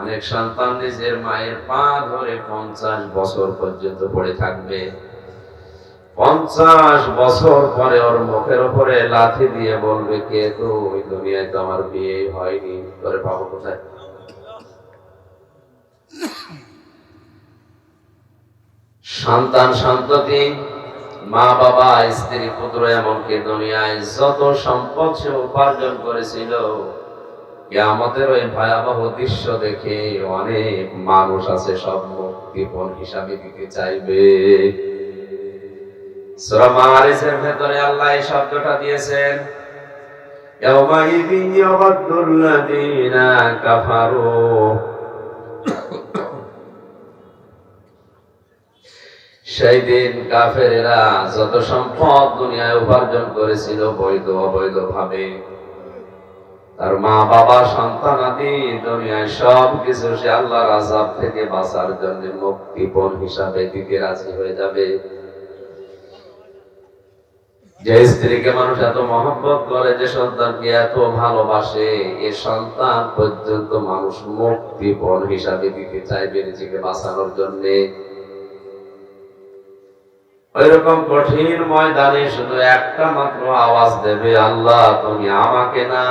অনেক সন্তান নিজের মায়ের পা ধরে পঞ্চাশ বছর পর্যন্ত পড়ে থাকবে। পঞ্চাশ বছর পরে ওর মুখের উপরে লাথি দিয়ে বলবে, কে তো? ওই দুনিয়ায় তো আমার বিয়ে হয়নি। করে পাবো কোথায়? সন্তান সন্ততি, মা বাবা, স্ত্রী পুত্র, এমনকি দুনিয়ায় যত সম্পদ সে উপার্জন করেছিল আমাদের ওই ভয়াবহ দৃশ্য দেখে অনেক মানুষ আছে সব মুক্তিপণ হিসাবে দিতে চাইবে। সূরা কাফারু। সেই দিন কাফেরেরা যত সম্পদ দুনিয়ায় উপার্জন করেছিল বৈধ অবৈধ ভাবে তার মা, বাবা, সন্তান আদি, দুনিয়ায় সব কিছু সে আল্লাহর আজাব থেকে বাঁচার জন্য মুক্তিপণ হিসাবে দিতে রাজি হয়ে যাবে। যে স্ত্রীকে মানুষ এত মহব্বত করে, যে সন্তানকে এত ভালোবাসে, এ সন্তান পর্যন্ত মানুষ মুক্তিপণ হিসাবে দিতে চাইবে নিজেকে বাঁচানোর জন্যে। ওইরকম কঠিন ময়দানে শুধু একটা মাত্র আওয়াজ দেবে, আল্লাহ, তুমি আমাকে না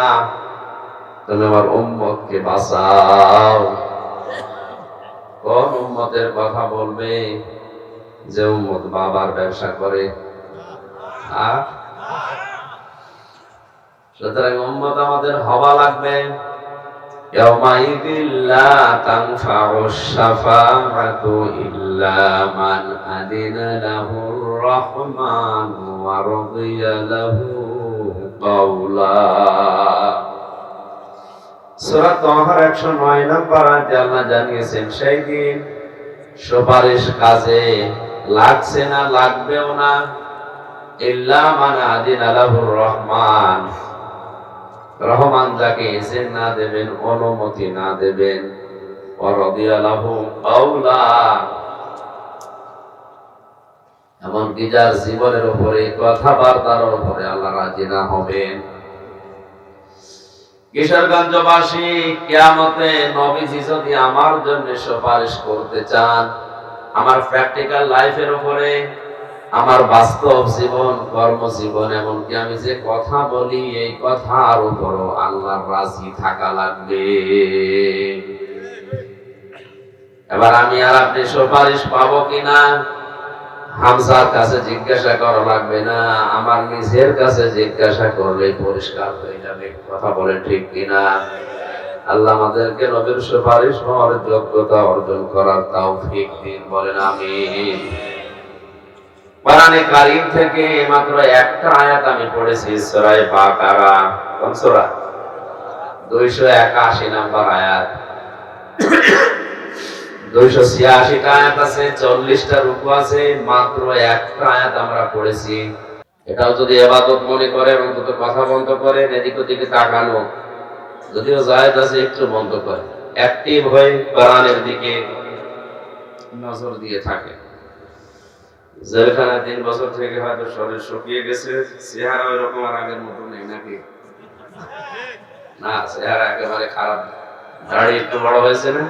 তাহলে আমার উম্মত কে বাঁচাও। কোন উম্মতের কথা বলবে? যে উম্মত বাবার ব্যবসা করে। সুতরাং উম্মত আমাদের হওয়া লাগবে। রহমান সূরা তাহার 109 নম্বর আয়াতে আল্লাহ জানিয়েছেন, সেই দিন সুপারিশ কাজে লাগছে না, লাগবেও না। ইল্লা মান আদিনা লাহুর রহমান। রহমান যাকে এজেন না দেবেন, অনুমতি না দেবেন। অরদিয়ালাহু কাউলা এমনকি যার জীবনের উপরে কথাবার্তার উপরে আল্লাহ রাজি না হবেন। কিশোরগঞ্জবাসী, কিয়ামতে নবীজি যদি আমার জন্য সুপারিশ করতে চান, আমার প্র্যাকটিক্যাল লাইফের উপরে, আমার বাস্তব জীবন, কর্মজীবন, এমনকি আমি যে কথা বলি, এই কথার উপরও আল্লাহর রাজি থাকা লাগবে। এবার আমি আর আপনি সুপারিশ পাবো কিনা? হামসার কাছে জিজ্ঞাসা করা লাগবে না, আমার নিজের কাছে জিজ্ঞাসা করলে পরিষ্কার হয়ে যাবে। কথা বলে ঠিক কিনা? আল্লাহ আমাদেরকে নবীর সুপারিশ হওয়ার যোগ্যতা অর্জন করার তাও ঠিক দিন, বলেন আমিন। কোরআনে কারীম থেকে মাত্র একটা আয়াত আমি পড়েছি সূরা বাকারা। কোন সূরা? 281 নাম্বার আয়াত। 286 টা আয়াত আছে 40 টা রুকু আছে, মাত্র একটা আয়াত আমরা পড়েছি। এটাও যদি ইবাদত মনে করেন অন্তত কথা বন্ধ করেন এদিক ওদিকে তাকানো। যদিও জায়েজ আছে, একটু বন্ধ করে। অ্যাক্টিভ হয়ে কোরআনের দিকে নজর দিয়ে থাকে। জেলখানা তিন বছর থেকে হয়তো শরীর শুকিয়ে গেছে, চেহারা ওই রকম আর আগের মতো নেই নাকি? না, চেহারা একেবারে খারাপ। দাড়ি একটু বড় হয়েছে না?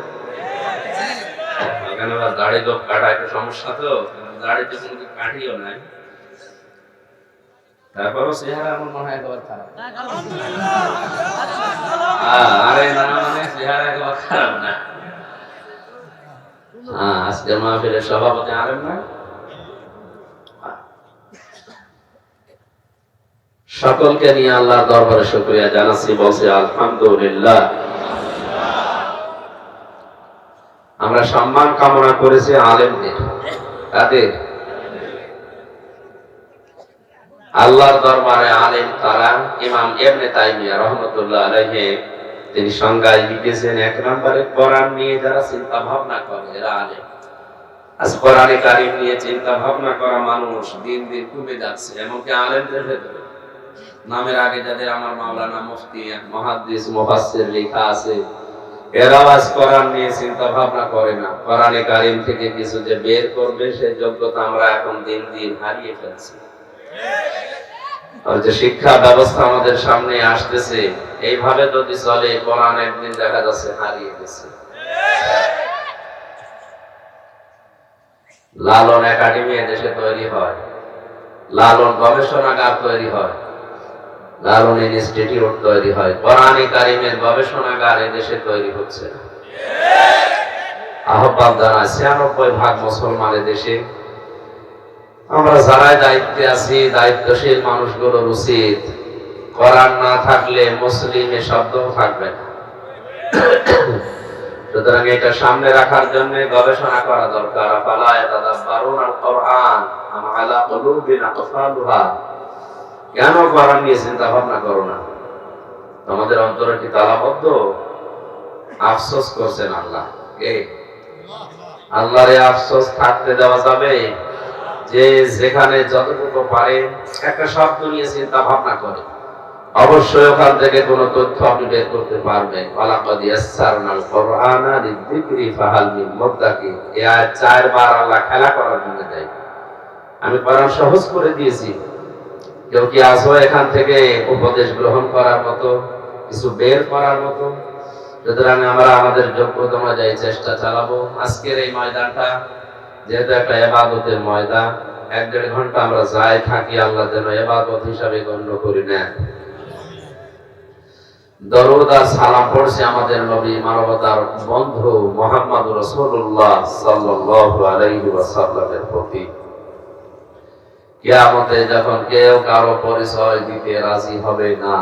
আবার দাড়ি কাটা একটু সমস্যা তো কাটিও নাই। তারপরও চেহারা আমার মনে হয় খারাপ। আরে না মানে চেহারা খারাপ না। হ্যাঁ আজকে মাহফিলের সভাপতি না? সকলকে নিয়ে আল্লাহর দরবারে শুকরিয়া জানাচ্ছি, বলছি আলহামদুলিল্লাহ। আমরা সম্মান কামনা করেছি আলেমদের। তাদের। আল্লাহর দরবারে আলেম তারা, ইমাম ইবনে তাইমিয়া রহমতুল্লাহ আলাইহি, তিনি সংজ্ঞায় লিখেছেন, এক নম্বরে কোরআন নিয়ে যারা চিন্তা ভাবনা করে, এরা আলেম। আজ কোরআনে কারিম নিয়ে চিন্তা ভাবনা করা মানুষ দিন দিন কমে যাচ্ছে, এমনকি আলেমদের ভেতরে। নামের আগে যাদের আমার মাওলানা মুফতি মহাদ্দিস, মুফাসসির লেখা আছে এরাজ কোরআন নিয়ে চিন্তা ভাবনা করে না। কোরআনে কারিম থেকে কিছু যে বের করবে সেই যোগ্যতা আমরা এখন দিন দিন হারিয়ে ফেলছি। যে শিক্ষা ব্যবস্থা আমাদের সামনে আসতেছে, এইভাবে যদি চলে, কোরআন একদিন দেখা যাচ্ছে হারিয়ে গেছে। লালন একাডেমি দেশে তৈরি হয়। লালন গবেষণাগার তৈরি হয়। লালন ইনস্টিটিউট তৈরি হয়। কোরআনে কারিমের গবেষণাগার দেশে তৈরি হচ্ছে। আহ্বান জানায় ছিয়ানব্বই ভাগ মুসলমানের দেশে। আমরা যারাই দায়িত্বে আছি, দায়িত্বশীল মানুষগুলোর উচিত কোরআন না থাকলে মুসলিমের শব্দও থাকবে না। সুতরাং এটা সামনে রাখার জন্য গবেষণা করা দরকার। আফালা ইয়াতাদাব্বারুন আল কোরআন আম আলা কুলুবিন আকফালুহা। কেন কোরআন নিয়ে চিন্তা ভাবনা করো না। তোমাদের অন্তরে কি তালাবদ্ধ? আফসোস করছেন আল্লাহ। কে? আল্লাহর আফসোস থাকতে দেওয়া যাবে যে যেখানে যতটুকু পারে একটা শব্দ নিয়ে চিন্তা ভাবনা করে। অবশ্যই ওখান থেকে কোন তথ্য আপনি বের করতে পারবেন। আল্লাহ খেলা করার জন্য আমি কোরআন সহজ করে দিয়েছি। কেউ কি আসো এখান থেকে উপদেশ গ্রহণ করার মতো, কিছু বের করার মতো? সুতরাং আমরা আমাদের যোগ্যতা অনুযায়ী চেষ্টা চালাবো। আজকের এই ময়দানটা যেহেতু একটা এবাদতের ময়দান, এক দেড় ঘণ্টা আমরা যাই থাকি, আল্লাহ যেন এবাদত হিসাবে গণ্য করি নেন। দরুদ সালাম পড়ছে আমাদের নবী মানবতার বন্ধু মোহাম্মদ রসুল্লাহ সাল্লাল্লাহু আলাইহি ওয়াসাল্লামের প্রতি। কিয়ামতে যখন কেউ কারও পরিচয় দিতে রাজি হবে না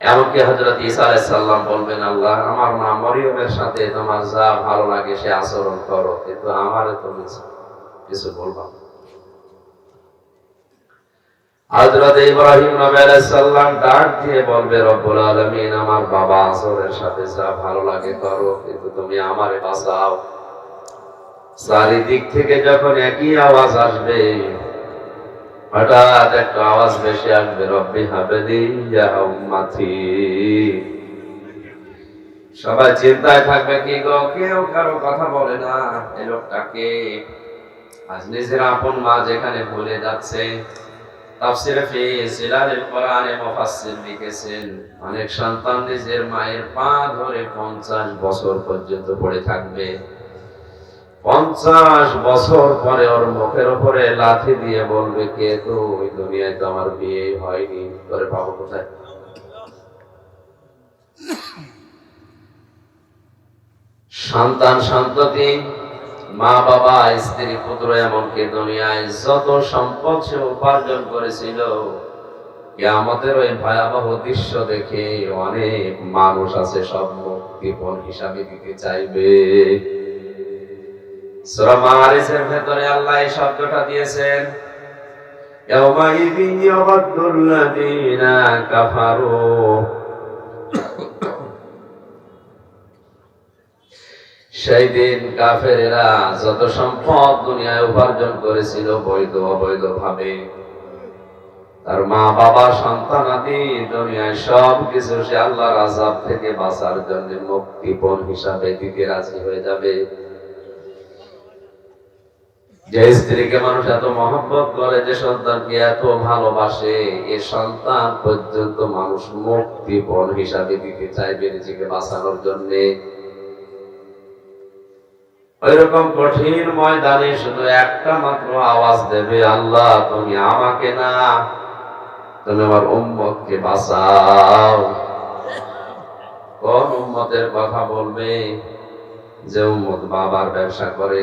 এমনকি হজরত ঈসা আলাইহিস সালাম বলবেন, আল্লাহ, আমার মা মরিয়মের সাথে তোমার যা ভালো লাগে সে আচরণ করো, কিন্তু আমারে তুমি কিছু বলবা না। হযরত ইব্রাহিম নবী আলাইহিস সালাম ডাক দিয়ে বলবে, রব্বুল আলামিন, আমার বাবা আসরের সাথে যা ভালো লাগে করো, কিন্তু তুমি আমারে বাঁচাও চারিদিক থেকে যখন একই আওয়াজ আসবে, হঠাৎ একটা আওয়াজ বেশি আসবে, রব্বি হাবেদি ইয়া সবাই চিন্তায় থাকবে, কি গো, কেউ কারও কথা বলে না? এই লোকটাকে আজ নিজের আপন মা যেখানে ভুলে যাচ্ছে, তাফসিরে ফি সিলালিল কোরআনে মুফাসসির লিখেছেন, অনেক সন্তান নিজের মায়ের পা ধরে 50 বছর পর্যন্ত পড়ে থাকবে। 50 বছর পরে ওর মুখের লাথি দিয়ে বলবে, কে তো ওই দুনিয়ায় তো আমার বিয়ে হয়নি। করে পাবো কোথায়? সন্তান সন্ততি, মা বাবা, স্ত্রী পুত্র, এমনকি দুনিয়ায় যত সম্পদ সে উপার্জন করেছিল, কিয়ামতের ওই ভয়াবহ দৃশ্য দেখে অনেক মানুষ আছে সব মুক্তিপণ হিসাবে দিতে চাইবে। সূরা মাআরিজের ভেতরে আল্লাহ এই শব্দটা দিয়েছেন কাফারু। সেই দিন কাফেরেরা যত সম্পদ দুনিয়ায় উপার্জন করেছিল বৈধ অবৈধ ভাবে তার মা বাবা, সন্তান আদি, দুনিয়ায় সব কিছু সে আল্লাহর আজাব থেকে বাঁচার জন্য মুক্তিপণ হিসাবে দিতে রাজি হয়ে যাবে। যে স্ত্রীকে মানুষ এত মহব্বত করে, যে সন্তানকে এত ভালোবাসে, এ সন্তান পর্যন্ত মানুষ মুক্তিপণ হিসাবে দিতে চাইবে নিজেকে বাঁচানোর জন্যে। ওইরকম কঠিন ময়দানে শুধু একটা মাত্র আওয়াজ দেবে, আল্লাহ, তুমি আমাকে না, তুমি আমার উম্মতকে বাঁচাও। কোন উম্মতের কথা বলবে যে উম্মত বাবার ব্যবসা করে?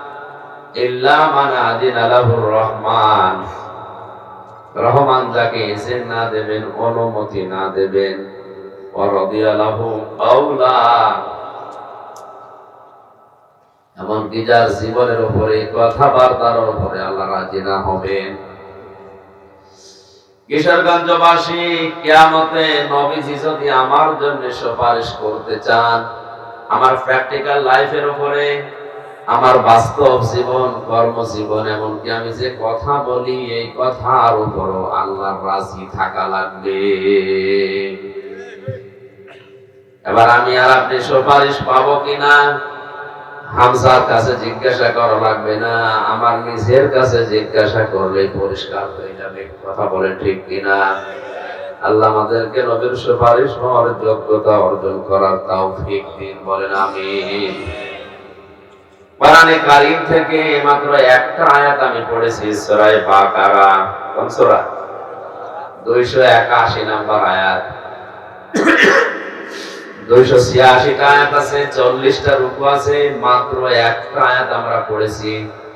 ইল্লা মান আদিনা লাহুর রহমান। রহমান যাকে এসেন না দেবেন, অনুমতি না দেবেন। এমনকি যার জীবনের উপরে কথাবার্তার উপরে আল্লাহ রাজি না হবেন। কিশোরগঞ্জবাসী, কিয়ামতে নবীজি যদি আমার জন্য সুপারিশ করতে চান, আমার প্র্যাকটিক্যাল লাইফের উপরে আমার বাস্তব জীবন, কর্মজীবন, এমনকি আমি যে কথা বলি, এই কথার উপরও আল্লাহর রাজি থাকা লাগবে। এবার আমি আর আপনি সুপারিশ পাবো কিনা? হামসার কাছে জিজ্ঞাসা করা লাগবে না। আমার নিজের কাছে জিজ্ঞাসা করলে পরিষ্কার হয়ে যাবে। কথা বলে ঠিক কিনা? আল্লাহ আমাদেরকে নবীর সুপারিশ হওয়ার যোগ্যতা অর্জন করার তাও ঠিক দিন, বলেন আমিন। কোরআনে কারিম থেকে মাত্র একটা আয়াত আমি পড়েছি সূরা বাকারা। কোন সূরা? 281 নাম্বার আয়াত। 286 টা আয়াত আছে 40 টা রুকু আছে, মাত্র একটা আয়াত আমরা পড়েছি।